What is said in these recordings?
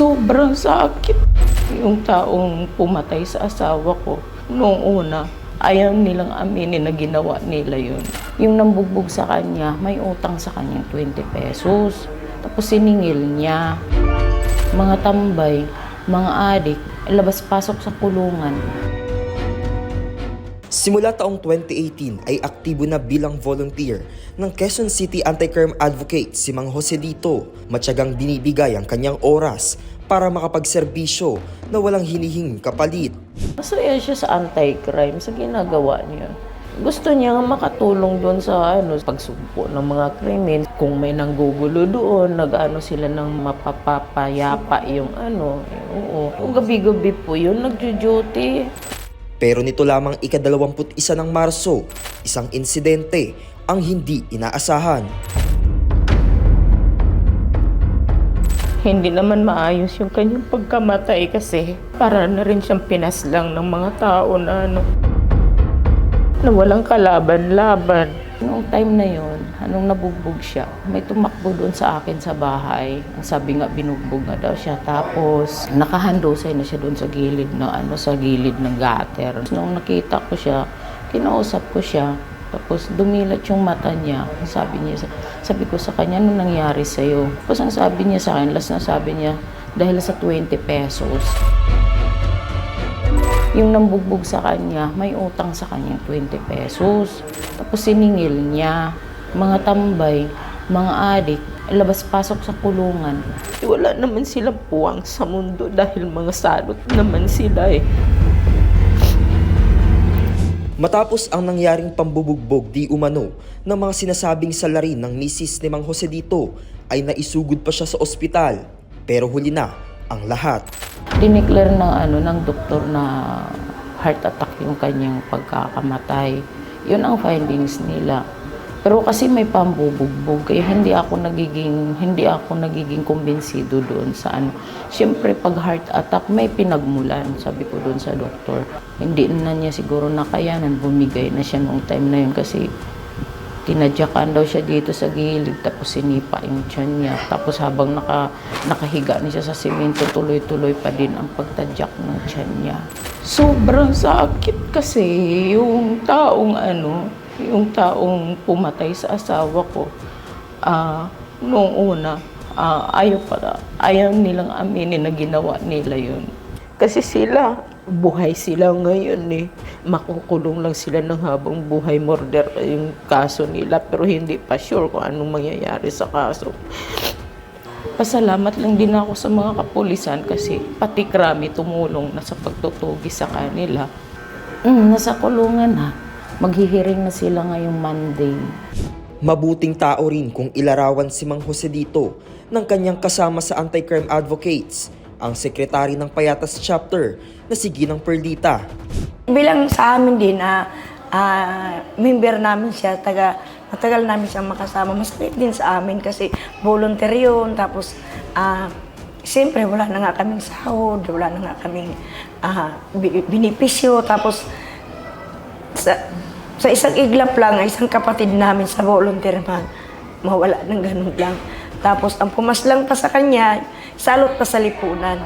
Sobrang sakit. Yung taong pumatay sa asawa ko noong una, ayaw nilang aminin na ginawa nila yun. Yung nambugbog sa kanya, may utang sa kanyang 20 pesos. Tapos siningil niya. Mga tambay, mga adik, labas-pasok sa kulungan. Simula taong 2018 ay aktibo na bilang volunteer ng Quezon City Anti-Crime Advocate si Mang Jose Dito. Matyagang binibigay ang kanyang oras para makapagserbisyo na walang hinihing kapalit. Masaya siya sa anti-crime, sa ginagawa niya. Gusto niya nga makatulong doon sa ano, pagsumpo ng mga krimen. Kung may nanggugulo doon, nag-ano sila ng mapapapayapa yung ano. Oo. Kung gabi-gabi po yun, nagjo-duty. Pero nito lamang ikadalawamput isa ng Marso, isang insidente ang hindi inaasahan. Hindi naman maayos yung kanyang pagkamatay kasi para na rin siyang pinaslang ng mga tao na ano, na walang kalaban-laban. Noong time na yon, anong nabugbog siya, may tumakbo doon sa akin sa bahay. Ang sabi nga, binugbog nga daw siya. Tapos, nakahandosay na siya doon sa gilid na ano, sa gilid ng gutter. Nung nakita ko siya, kinausap ko siya. Tapos dumilat yung mata niya. Sabi niya, sabi ko sa kanya, ano nangyari sa'yo? Tapos ang sabi niya sa akin, last na sabi niya, dahil sa 20 pesos. Yung nambugbog sa kanya, may utang sa kanya 20 pesos. Tapos siningil niya, mga tambay, mga adik, labas-pasok sa kulungan. Wala naman silang puwang sa mundo dahil mga salot naman sila eh. Matapos ang nangyaring pambubugbog di umano ng mga sinasabing salarin ng misis ni Mang Jose Dito ay naisugod pa siya sa ospital. Pero huli na ang lahat. Dineclare ng ano ng doktor na heart attack yung kanyang pagkakamatay. Yun ang findings nila. Pero kasi may pambubugbog, kaya hindi ako nagiging hindi ako nagiging kumbinsido doon sa ano. Siyempre pag heart attack may pinagmulan, sabi ko doon sa doktor. Hindi na niya siguro nakayanan, bumigay na siya noong time na yun kasi tinadyakan daw siya dito sa gilid tapos sinipa yung tiyan niya. Tapos habang naka, nakahiga na siya sa simento, tuloy-tuloy pa din ang pagtadyak ng tiyan niya. Sobrang sakit kasi yung taong ano, yung taong pumatay sa asawa ko, ah, noong una, ah, ayaw para, ayaw nilang aminin na ginawa nila yun. Kasi sila, buhay sila ngayon eh. Makukulong lang sila ng habang buhay murder yung kaso nila pero hindi pa sure kung anong mangyayari sa kaso. Pasalamat lang din ako sa mga kapulisan kasi pati krami tumulong na sa pagtutugi sa kanila. Mm, nasa kulungan na. Maghihiring na sila ngayong Monday. Mabuting tao rin kung ilarawan si Mang Jose Dito ng kanyang kasama sa Anti-Crime Advocates, ang sekretary ng Payatas Chapter na si Ginang Perlita. Bilang sa amin din, na member namin siya, taga, matagal namin siyang makasama. Masakit din sa amin kasi volunteer yun. Tapos, ah, siyempre, wala na nga kaming sahod, wala na nga kaming ah, bi- binipisyo. Tapos, sa, sa isang iglap lang, isang kapatid namin sa volunteer man, mawala ng ganun lang. Tapos, ang pumaslang pa sa kanya, salot pa sa lipunan.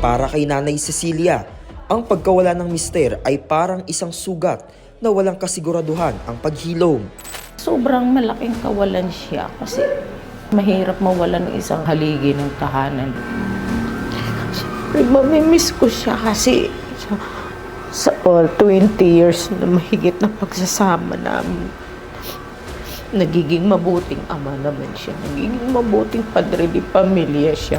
Para kay Nanay Cecilia, ang pagkawala ng mister ay parang isang sugat na walang kasiguraduhan ang paghilom. Sobrang malaking kawalan siya kasi mahirap mawalan ng isang haligi ng tahanan. Siyempre, mamimiss ko siya kasi sa all 20 years na mahigit na pagsasama namin, nagiging mabuting ama naman siya. Nagiging mabuting padre di pamilya siya.